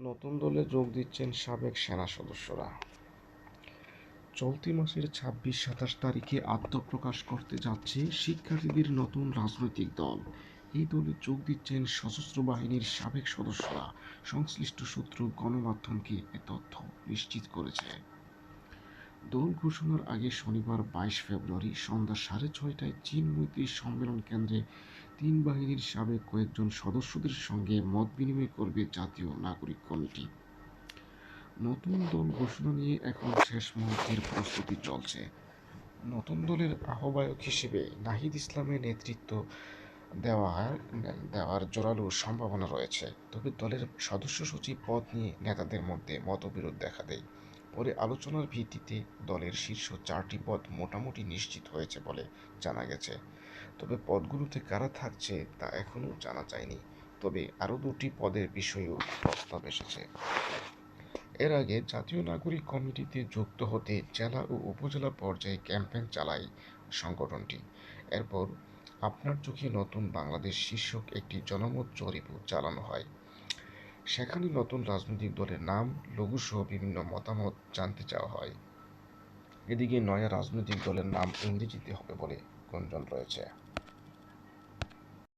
নতুন দলে যোগ দিচ্ছেন সাবেক সেনা সদস্যরা। চলতি মাসের ছাব্বিশ, সাতাশ তারিখে আত্মপ্রকাশ করতে যাচ্ছে শিক্ষার্থীদের নতুন রাজনৈতিক দল। এই দলে যোগ দিচ্ছেন সশস্ত্র বাহিনীর সাবেক সদস্যরা। সংশ্লিষ্ট সূত্র গণমাধ্যমকে এ তথ্য নিশ্চিত করেছে। দল ঘোষণার আগে শনিবার বাইশ ফেব্রুয়ারি সন্ধ্যা সাড়ে ছয়টায় চীন মৈত্রী সম্মেলন কেন্দ্রে তিন বাহিনীর সাবেক কয়েকজন সদস্যদের সঙ্গে মত বিনিময় করবে জাতীয় নাগরিক কমিটি। নতুন দল ঘোষণা নিয়ে এখন শেষ মুহূর্তের প্রস্তুতি চলছে। নতুন দলের আহ্বায়ক হিসেবে নাহিদ ইসলামের নেতৃত্ব দেওয়ার দেওয়ার জোরালো সম্ভাবনা রয়েছে। তবে দলের সদস্য সচিব পদ নিয়ে নেতাদের মধ্যে মতবিরোধ দেখা দেয়। পরে আলোচনার ভিত্তিতে দলের শীর্ষ চারটি পদ মোটামুটি নিশ্চিত হয়েছে বলে জানা গেছে। তবে পদগুলোতে কারা থাকছে তা এখনও জানা যায়নি। তবে আরও দুটি পদের বিষয়েও প্রস্তাব এসেছে। এর আগে জাতীয় নাগরিক কমিটিতে যুক্ত হতে জেলা ও উপজেলা পর্যায়ে ক্যাম্পেইন চালায় সংগঠনটি। এরপর আপনার চোখে নতুন বাংলাদেশ শীর্ষক একটি জনমত জরিপও চালানো হয়। সেখানে নতুন রাজনৈতিক দলের নাম, লঘুসহ বিভিন্ন মতামত জানতে চাওয়া হয়। এদিকে নয়া রাজনৈতিক দলের নাম ইংরেজিতে হবে বলে গুঞ্জন রয়েছে।